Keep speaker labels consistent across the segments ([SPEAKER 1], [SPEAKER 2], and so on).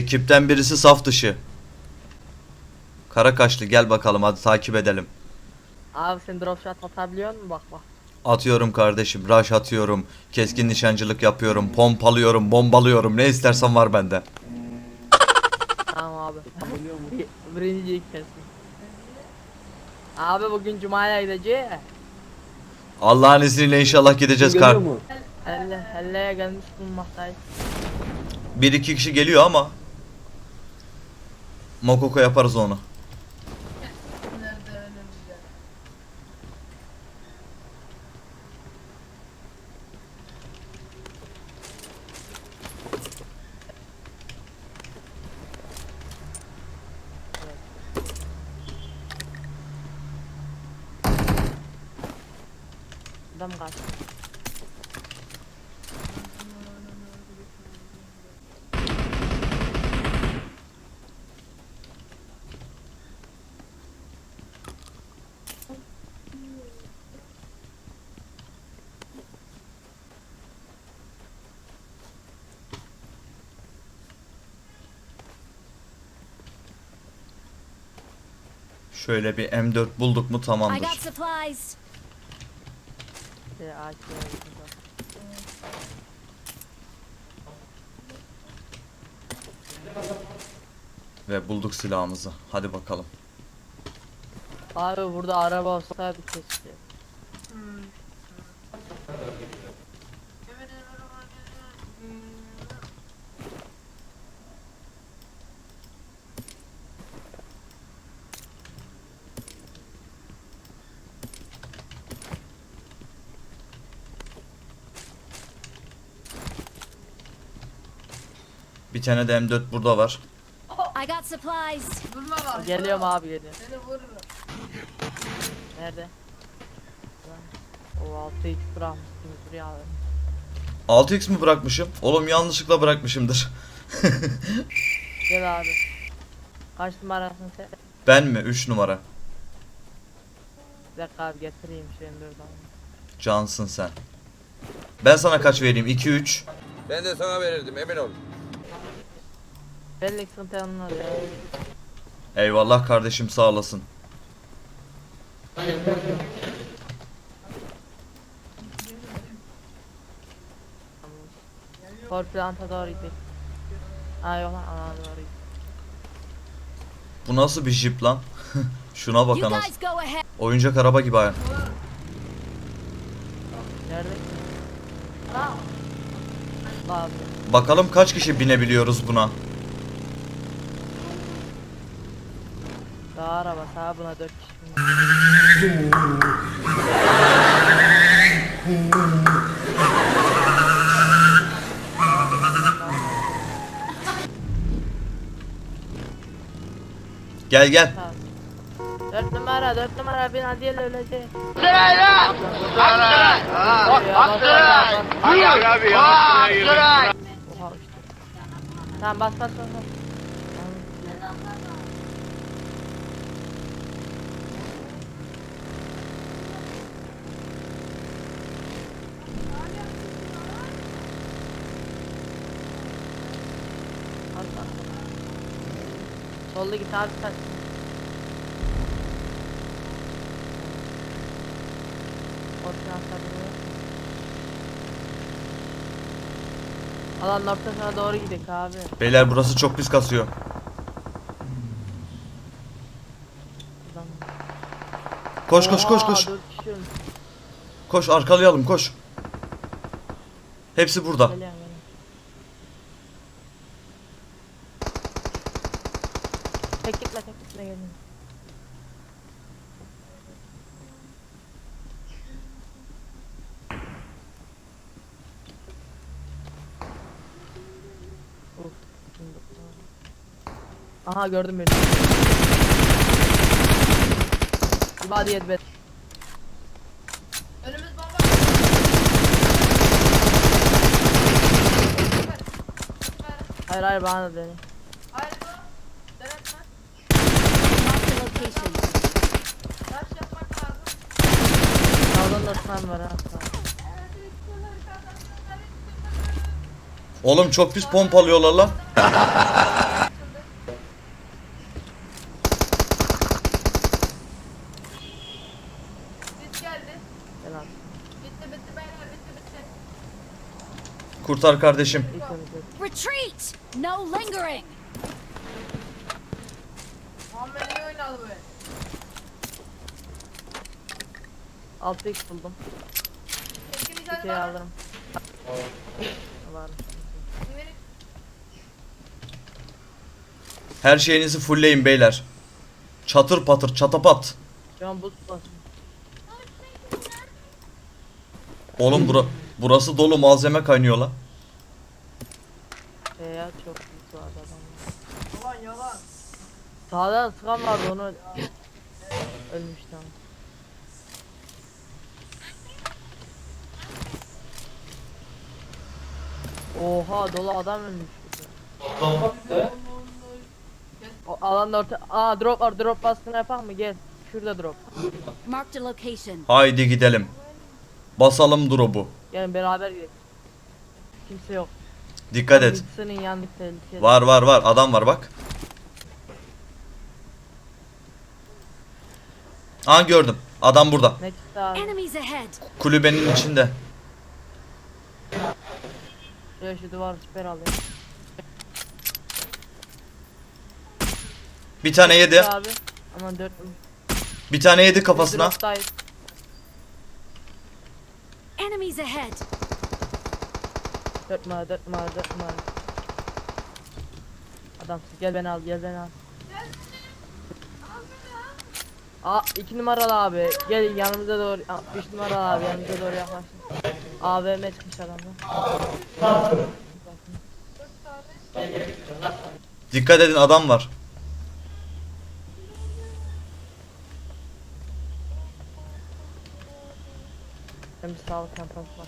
[SPEAKER 1] Ekipten birisi saf dışı. Kara kaşlı gel bakalım hadi takip edelim.
[SPEAKER 2] Abi sen drop shot atabiliyor musun? Bak bak.
[SPEAKER 1] Atıyorum kardeşim, rush atıyorum, keskin nişancılık yapıyorum, pompalıyorum, bombalıyorum, ne istersen var bende.
[SPEAKER 2] Tamam abi. Bir- Birinciyi kesin. Abi bugün Cuma'ya gideceğiz.
[SPEAKER 1] Allah'ın izniyle inşallah gideceğiz kar.
[SPEAKER 2] Helle, helle'ye gelmiş bulunmaktayız.
[SPEAKER 1] Bir iki kişi geliyor ama Mokoko yaparız onu.
[SPEAKER 2] Adam kaçtı.
[SPEAKER 1] Şöyle bir M4 bulduk mu
[SPEAKER 3] I got
[SPEAKER 1] tamamdır.
[SPEAKER 3] supplies.
[SPEAKER 2] Şey, AK.
[SPEAKER 1] Ve bulduk silahımızı. Hadi bakalım.
[SPEAKER 2] Abi burada araba olsaydı keşke.
[SPEAKER 1] Bir tane de M4 burada var.
[SPEAKER 3] I got supplies.
[SPEAKER 4] Vurma bak.
[SPEAKER 2] Geliyorum abi geliyorum.
[SPEAKER 4] Seni vururum.
[SPEAKER 2] Nerede? O 6x bırakmışsınız buraya abi.
[SPEAKER 1] 6x mi bırakmışım? Oğlum yanlışlıkla bırakmışımdır.
[SPEAKER 2] Gel abi. Kaç numarasın sen?
[SPEAKER 1] Ben mi? 3 numara.
[SPEAKER 2] Bir dakika abi getireyim şu M4'ü.
[SPEAKER 1] Cansın sen. Ben sana kaç vereyim? 2 3.
[SPEAKER 5] Ben de sana verirdim emin ol.
[SPEAKER 2] Belli sıkıntı ya.
[SPEAKER 1] Eyvallah kardeşim sağ olasın.
[SPEAKER 2] Torplanta doğru gidelim. Aa yok lan ana doğru gidelim.
[SPEAKER 1] Bu nasıl bir jip lan? Şuna
[SPEAKER 3] go ahead.
[SPEAKER 1] Oyuncak araba gibi. ha.
[SPEAKER 2] Nerede?
[SPEAKER 1] Bakalım kaç kişi binebiliyoruz buna.
[SPEAKER 2] Daha araba sağ buna 4 kişi.
[SPEAKER 1] Gel gel.
[SPEAKER 2] 4 numara 4 numara bin hadi el ölecek. Oha işte. Tamam bas bas bas. bas. Bas, bas, bas. Solda git abi sen. Alanın ortasına doğru gidelim abi.
[SPEAKER 1] Beyler burası çok pis kasıyor. Koş koş koş koş. Koş arkalayalım koş. Hepsi burada.
[SPEAKER 2] Geliyorum, geliyorum. Tek gitme tek gitme gelin. Of, şimdi- Aha gördüm beni. İbadiyet be.
[SPEAKER 4] Önümüz bomba.
[SPEAKER 2] Hayır hayır bana da dene.
[SPEAKER 4] Hayır bu. Denetme.
[SPEAKER 3] Location.
[SPEAKER 4] Taş yapmak lazım.
[SPEAKER 2] Sağdan var ha.
[SPEAKER 1] Oğlum çok pis pompalıyorlar lan.
[SPEAKER 4] Bitti bitti beyler bitti bitti.
[SPEAKER 1] Kurtar kardeşim.
[SPEAKER 3] Retreat! No lingering!
[SPEAKER 4] Muhammed iyi oynadı böyle.
[SPEAKER 2] 6x buldum. Bir şey
[SPEAKER 4] var. mı?
[SPEAKER 2] alırım. Var.
[SPEAKER 1] Her şeyinizi fullleyin beyler. Çatır patır çatapat.
[SPEAKER 2] Şu an buz.
[SPEAKER 1] Oğlum bura, burası dolu malzeme kaynıyor la.
[SPEAKER 2] Şey ya çok buz vardı adamlar.
[SPEAKER 4] Yalan yalan.
[SPEAKER 2] Sağdan sıkan vardı onu ölmüş tamam. Oha dolu adam ölmüş. burada. O alanda orta Aa drop var drop baskını yapak mı gel. Şurada drop.
[SPEAKER 3] Marked a location.
[SPEAKER 1] Haydi gidelim. Basalım drop'u.
[SPEAKER 2] Gelin beraber gidelim. Kimse yok.
[SPEAKER 1] Dikkat et.
[SPEAKER 2] Bilgisayarın yandık tehlikeli.
[SPEAKER 1] Var var var adam var bak. Aa gördüm. Adam burada.
[SPEAKER 2] Abi?
[SPEAKER 3] Enemies ahead!
[SPEAKER 1] Kulübenin içinde.
[SPEAKER 2] Şuraya şu duvar süper alayım.
[SPEAKER 1] Bir tane yedi.
[SPEAKER 2] Abi. Aman dört.
[SPEAKER 1] Bir tane yedi kafasına.
[SPEAKER 2] Drop'tayız.
[SPEAKER 3] Enemies ahead!
[SPEAKER 2] Dört numara dört numara dört numara. Adamsın gel beni al gel beni al. Aa iki numaralı abi gel yanımıza doğru Aa, üç numaralı abi yanımıza doğru yaklaşın. AVM çıkmış adamdan.
[SPEAKER 1] Dikkat edin adam var.
[SPEAKER 2] Hem sağlık kampanyası var.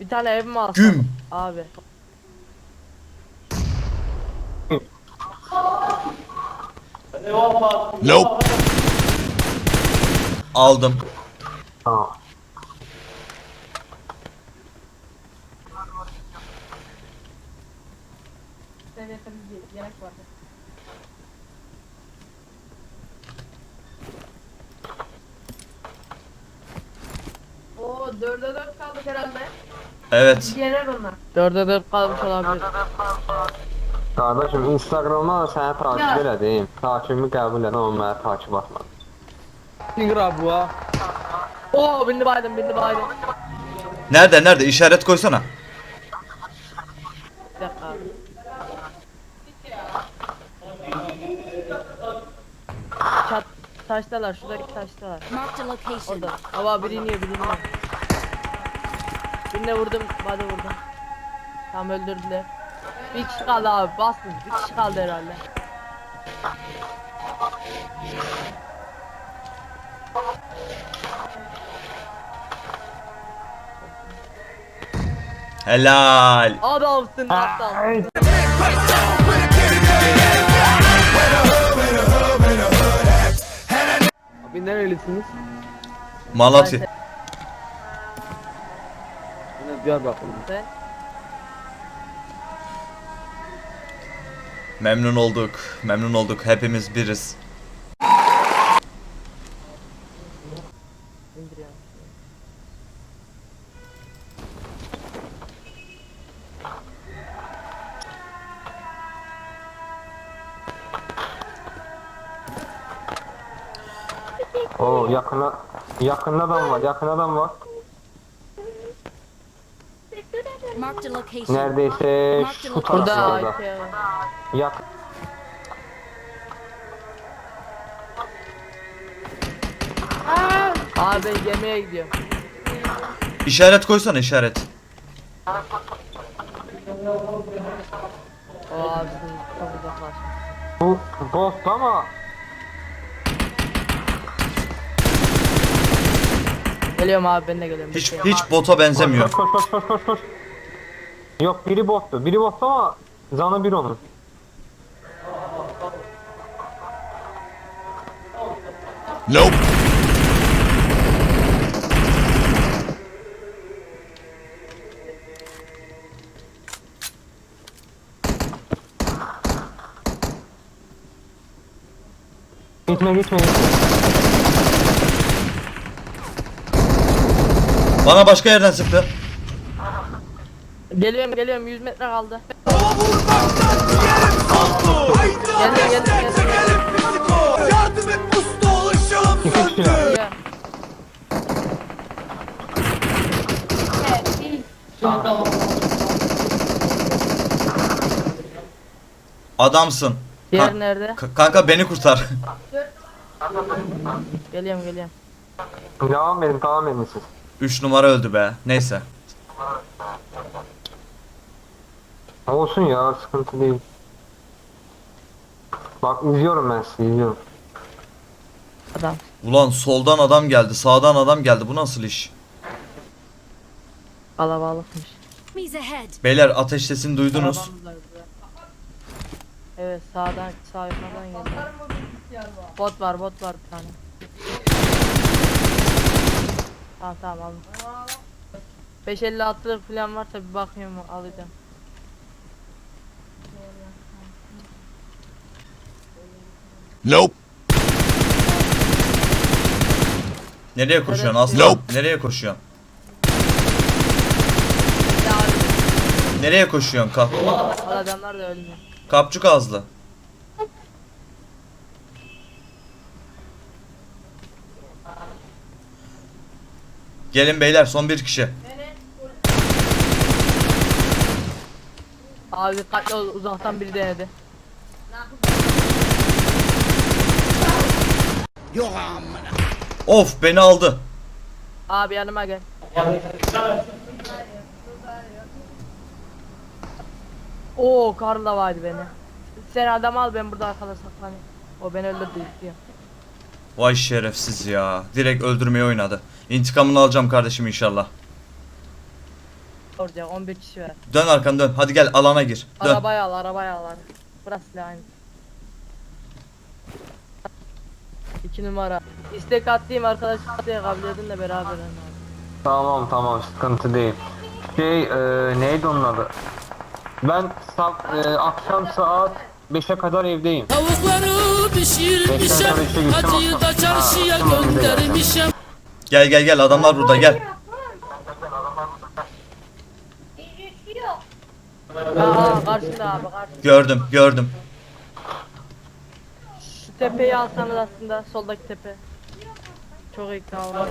[SPEAKER 2] Bir tane ev mi alsam?
[SPEAKER 1] Güm.
[SPEAKER 2] Abi.
[SPEAKER 1] Aldım.
[SPEAKER 4] Oo dörde dört kaldık herhalde.
[SPEAKER 1] Evet.
[SPEAKER 4] Yener onlar.
[SPEAKER 2] Dörde dört kalmış olabilir.
[SPEAKER 6] Qardaşım, Instagramdan səni takip
[SPEAKER 4] Ya.
[SPEAKER 6] elədim. Takibimi qəbul edən onu mənə takip atmadı.
[SPEAKER 2] Finger bu ha. Oo bindi baydım bindi baydım.
[SPEAKER 1] Nerede nerede? İşaret koysana.
[SPEAKER 2] Bir dakika abi. Çat taştalar şuradaki taştalar.
[SPEAKER 3] Marked a location.
[SPEAKER 2] Orada. Hava biri iniyor biri iniyor. Birine vurdum hadi vurdum. Tam öldürdüler. Bir kişi kaldı abi basın. Bir kişi kaldı herhalde.
[SPEAKER 1] Helal.
[SPEAKER 2] Adamsın aptal.
[SPEAKER 7] Abi nerelisiniz?
[SPEAKER 1] Malatya.
[SPEAKER 7] Yine Diyarbakır.
[SPEAKER 1] Memnun olduk. Memnun olduk. Hepimiz biriz.
[SPEAKER 6] Oo, yaxına yaxında adam var, yaxın adam var.
[SPEAKER 3] Marked a location.
[SPEAKER 6] Neredeyse şu
[SPEAKER 2] Burada
[SPEAKER 6] taraflarda. Yak
[SPEAKER 2] Abi ben gemiye gidiyorum.
[SPEAKER 1] İşaret koysana işaret.
[SPEAKER 2] O abi çok uzaklaşmış.
[SPEAKER 6] bu ghost ama
[SPEAKER 2] Geliyorum abi ben de geliyorum.
[SPEAKER 1] Hiç hiç bota benzemiyor.
[SPEAKER 6] koş koş koş koş koş. Yok biri bottu. Biri bottu ama Zana bir onun. Nope. Gitme gitme gitme.
[SPEAKER 1] Bana başka yerden sıktı.
[SPEAKER 2] Geliyorum geliyorum 100 metre kaldı. Geldim geldim geldim.
[SPEAKER 1] Adamsın.
[SPEAKER 2] Diğer
[SPEAKER 1] Ka-
[SPEAKER 2] nerede?
[SPEAKER 1] Ka- kanka beni kurtar.
[SPEAKER 2] Geliyorum geliyorum.
[SPEAKER 6] Devam edin devam edin siz.
[SPEAKER 1] 3 numara öldü be. Neyse.
[SPEAKER 6] Olsun ya sıkıntı değil. Bak izliyorum ben sizi izliyorum.
[SPEAKER 2] Adam.
[SPEAKER 1] Ulan soldan adam geldi, sağdan adam geldi. Bu nasıl iş?
[SPEAKER 2] Kalabalıkmış.
[SPEAKER 3] Enemies ahead.
[SPEAKER 1] Beyler ateş sesini duydunuz.
[SPEAKER 2] Evet sağdan sağ yukarıdan geliyor. Bot var bot var bir tane. Tamam tamam aldım. 556'lık falan varsa bir bakıyorum alacağım.
[SPEAKER 1] Nereye koşuyorsun aslan? Nereye koşuyorsun? Nereye koşuyorsun kap?
[SPEAKER 2] Adamlar da ölmüyor.
[SPEAKER 1] Kapçuk ağızlı. Gelin beyler son bir kişi.
[SPEAKER 2] Abi ol uzaktan biri denedi.
[SPEAKER 1] Of beni aldı.
[SPEAKER 2] Abi yanıma gel. Oo karın da vardı beni. Sen adam al ben burada arkada saklanayım. O beni öldürdü istiyor.
[SPEAKER 1] Vay şerefsiz ya. Direkt öldürmeyi oynadı. İntikamını alacağım kardeşim inşallah.
[SPEAKER 2] Orada 11 kişi var.
[SPEAKER 1] Dön arkanı dön. Hadi gel alana gir. Dön.
[SPEAKER 2] Arabayı al arabayı al. Burası da aynı. 2 numara. İstek attığım arkadaş isteğe kabul edin de beraber oynayalım.
[SPEAKER 6] Tamam tamam sıkıntı değil. Şey e, neydi onun adı? Ben sab- e, akşam saat 5'e kadar evdeyim.
[SPEAKER 8] Tavukları pişirmişem Hacıyı da çarşıya göndermişem
[SPEAKER 1] Gel gel gel adamlar burada gel.
[SPEAKER 2] Aa karşında abi karşında.
[SPEAKER 1] Gördüm gördüm.
[SPEAKER 2] Şu tepeyi alsanız aslında soldaki tepe. Çok iyi kavga.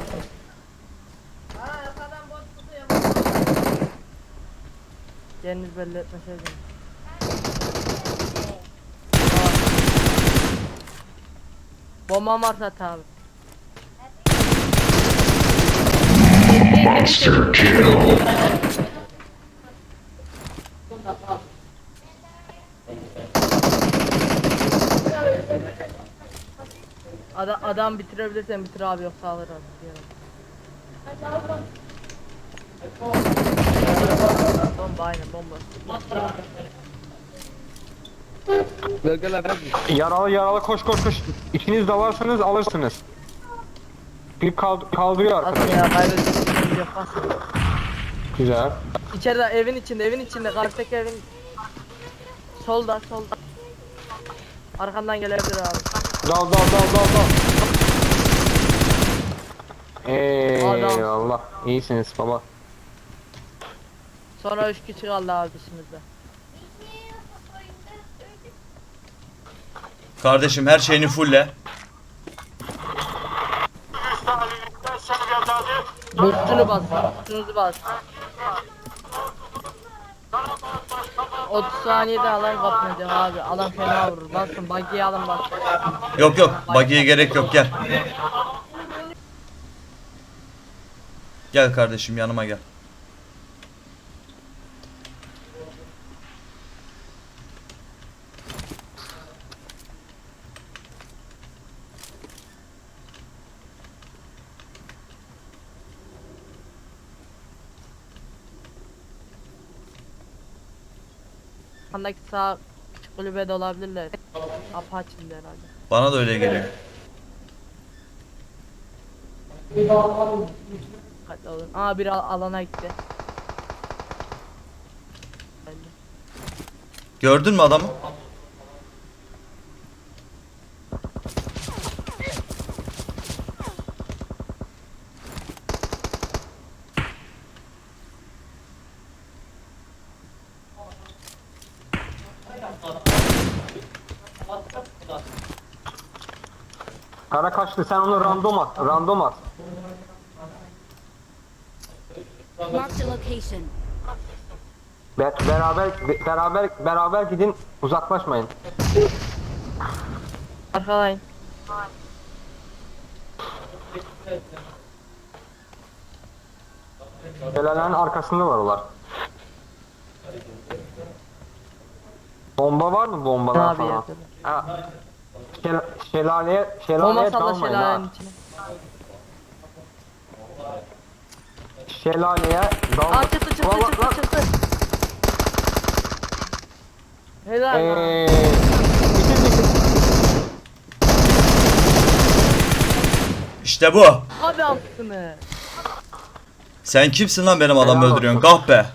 [SPEAKER 2] Yeriniz belli etmeseydin. Bomba varsa at abi. Adam, adam bitirebilirsen bitir abi yoksa alır abi. diyorum. Bomba aynen bomba.
[SPEAKER 7] Gölgeler.
[SPEAKER 6] Yaralı yaralı koş koş koş. İkiniz de varsanız alırsınız. Bir kald- kaldırıyor
[SPEAKER 2] Asıl
[SPEAKER 6] arkadaş.
[SPEAKER 2] ya kaybedeceğim. Yok asıl.
[SPEAKER 6] Güzel.
[SPEAKER 2] İçeride evin içinde evin içinde karşıdaki evin Solda solda Arkandan gelebilir abi
[SPEAKER 6] Dal dal dal dal dal. Eyvallah. İyisiniz baba.
[SPEAKER 2] Sonra üç kişi kaldı abi dışımızda
[SPEAKER 1] Kardeşim her şeyini fulle.
[SPEAKER 2] Boostunu bas Boostunuzu bas 30 saniyede alan kapmayacak abi alan fena vurur basın buggy'yi alın bas
[SPEAKER 1] Yok yok buggy'ye gerek yok gel. Gel kardeşim yanıma gel.
[SPEAKER 2] Arkandaki sağ kulübede olabilirler Apache'li herhalde
[SPEAKER 1] Bana da öyle geliyor.
[SPEAKER 2] Dikkatli olun. Aa bir al alana gitti.
[SPEAKER 1] Gördün mü adamı?
[SPEAKER 6] Kara kaçtı sen onu random at. Random at.
[SPEAKER 3] Marked a location.
[SPEAKER 6] Be- beraber be- beraber beraber gidin uzaklaşmayın.
[SPEAKER 2] Arkalayın.
[SPEAKER 6] Şelalenin arkasında var onlar. Bomba var mı bombalar
[SPEAKER 2] Abi
[SPEAKER 6] falan? Ha. Şel şelaleye şelaleye
[SPEAKER 2] Bomba salla
[SPEAKER 6] dalmayın ha.
[SPEAKER 2] şelalenin içine.
[SPEAKER 6] Şelaleye dalmayın.
[SPEAKER 2] Aa çıktı çıktı
[SPEAKER 6] Ulan,
[SPEAKER 2] çıktı
[SPEAKER 6] lan,
[SPEAKER 2] çıktı. Helal lan.
[SPEAKER 6] Eee, bitir bitir.
[SPEAKER 1] İşte bu.
[SPEAKER 2] Hadi aslını.
[SPEAKER 1] Sen kimsin lan benim adam
[SPEAKER 6] Helal
[SPEAKER 1] öldürüyorsun?
[SPEAKER 6] olsun.
[SPEAKER 1] Kahpe.